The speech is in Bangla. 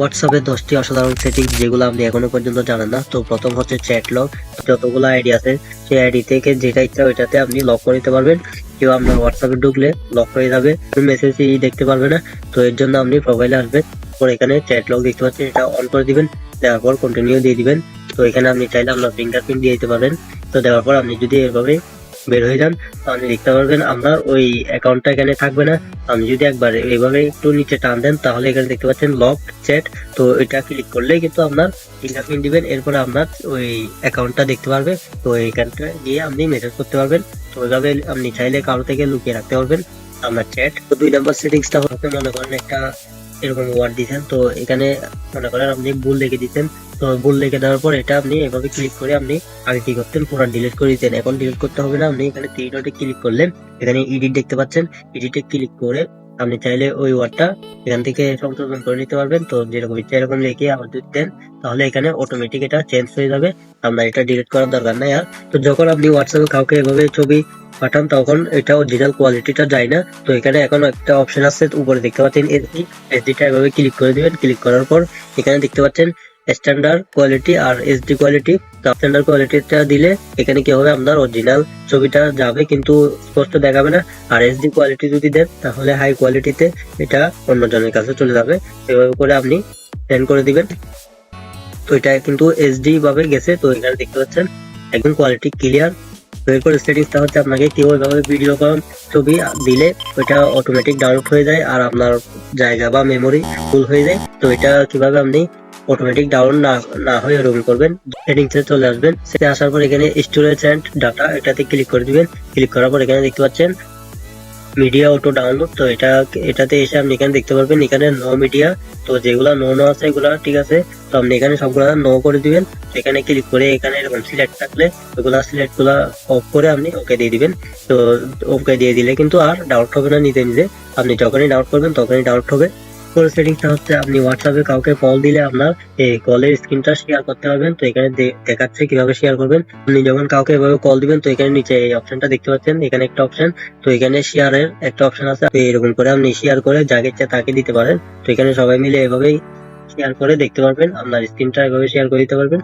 হোয়াটসঅ্যাপে দশটি অসাধারণ সেটিং যেগুলো আপনি এখনও পর্যন্ত জানেন না। তো প্রথম হচ্ছে চ্যাট লগ যতগুলো আইডি আছে সেই আইডি থেকে যেটা ইচ্ছা ওইটাতে আপনি লক করে দিতে পারবেন। কেউ আপনার হোয়াটসঅ্যাপে ঢুকলে লক হয়ে যাবে মেসেজ দেখতে পারবে না। তো এর জন্য আপনি প্রোফাইলে আসবেন পর এখানে চ্যাট লগ দেখতে পাচ্ছেন, এটা অন করে দিবেন দেওয়ার পর কন্টিনিউ দিয়ে দিবেন। তো এখানে আপনি চাইলে আপনার ফিঙ্গারপ্রিন্ট দিয়ে দিতে পারেন। তো দেওয়ার পর আপনি যদি এভাবে বের হয়ে যান, তাহলে দেখতে পারবেন আপনার ওই অ্যাকাউন্টটা এখানে থাকবে না। আপনি যদি একবার এইভাবে একটু নিচে টান দেন, তাহলে এখানে দেখতে পাচ্ছেন লক চ্যাট তো এটা ক্লিক করলেই কিন্তু আপনার ফিঙ্গারপ্রিন্ট দিবেন এরপরে আপনার ওই অ্যাকাউন্টটা দেখতে পারবে তো এইখানটা গিয়ে আপনি মেসেজ করতে পারবেন। তো ওইভাবে আপনি চাইলে কারও থেকে লুকিয়ে রাখতে পারবেন। আপনার চ্যাট তো দুই নাম্বার সেটিংসটা হচ্ছে মনে করেন একটা এরকম ওয়ার্ড দিচ্ছেন তো এখানে মনে করেন আপনি ভুল লিখে দিচ্ছেন। তো ভুল লিখে দেওয়ার পর এটা আপনি এভাবে ক্লিক করে আপনি আগে কি করতেন? পুরো ডিলিট করে দিতেন। এখন ডিলিট করতে হবে না। আপনি এখানে থ্রি ডটে ক্লিক করলেন। এখানে এডিট দেখতে পাচ্ছেন। এডিটে ক্লিক করে আপনি চাইলে ওই ওয়ার্ডটা এখান থেকে সংশোধন করে নিতে পারবেন। তো যেরকম ইচ্ছা এরকম লিখে আবার দেন, তাহলে এখানে অটোমেটিক এটা চেঞ্জ হয়ে যাবে। আপনার এটা ডিলিট করার দরকার নাই আর। তো যখন আপনি হোয়াটসঅ্যাপে কাউকে এভাবে ছবি পাঠান, তখন এটা অরিজিনাল কোয়ালিটিটা যায় না। তো এখানে এখন একটা অপশন আছে, উপরে দেখতে পাচ্ছেন এসডি এসডিটা এভাবে ক্লিক করে দিবেন। ক্লিক করার পর এখানে দেখতে পাচ্ছেন স্ট্যান্ডার্ড কোয়ালিটি আর এইচডি কোয়ালিটি স্ট্যান্ডার্ড কোয়ালিটিটা দিলে এখানে কি হবে? আপনার অরিজিনাল ছবিটা যাবে কিন্তু স্পষ্ট দেখাবে না। আর এইচডি কোয়ালিটি যদি দেন, তাহলে হাই কোয়ালিটিতে এটা অন্যজনের কাছে চলে যাবে। এভাবে করে আপনি সেন্ড করে দিবেন। তো এটা কিন্তু এইচডি ভাবে গেছে, তো এখানে দেখতে পাচ্ছেন, একদম কোয়ালিটি ক্লিয়ার এরপর সেটিংসটা হচ্ছে আপনাকে কেউ এভাবে ভিডিও কল ছবি দিলে ওইটা অটোমেটিক ডাউনলোড হয়ে যায়, আর আপনার জায়গা বা মেমোরি ফুল হয়ে যায়। তো এটা কীভাবে আপনি অটোমেটিক ডাউন না না হয়ে এরকম করবেন। সেটিংস চলে আসবেন। সেটা আসার পর এখানে স্টোরেজ অ্যান্ড ডাটা এটাতে ক্লিক করে দিবেন। ক্লিক করার পর এখানে দেখতে পাচ্ছেন মিডিয়া অটো ডাউনলোড তো এটা, এটাতে এসে আপনি এখানে দেখতে পারবেন, এখানে নো মিডিয়া তো যেগুলা নো নো আছে, এগুলা ঠিক আছে। তো আপনি এখানে সবগুলা নো করে দিবেন। এখানে ক্লিক করে এখানে এরকম সিলেক্ট থাকলে ওগুলা সিলেক্টগুলা অফ করে আপনি ওকে দিয়ে দিবেন। তো ওকে দিয়ে দিলে কিন্তু আর ডাউট হবে না নিজে নিজে আপনি যখনই ডাউট করবেন, তখনই ডাউট হবে। পরের সেটিংসটা হচ্ছে, আপনি হোয়াটসঅ্যাপে কাউকে কল দিলে আপনার এই কলের স্ক্রিনটা শেয়ার করতে পারবেন। তো এখানে দেখাচ্ছে কীভাবে শেয়ার করবেন। আপনি যখন কাউকে এভাবে কল দিবেন, তো এখানে নিচে এই অপশনটা দেখতে পাচ্ছেন, এখানে একটা অপশন তো এখানে শেয়ারের একটা অপশন আছে এরকম করে আপনি শেয়ার করে যাকে ইচ্ছা তাকে দিতে পারেন। তো এখানে সবাই মিলে এভাবেই শেয়ার করে দেখতে পারবেন, আপনার স্ক্রিনটা এভাবে শেয়ার করে দিতে পারবেন।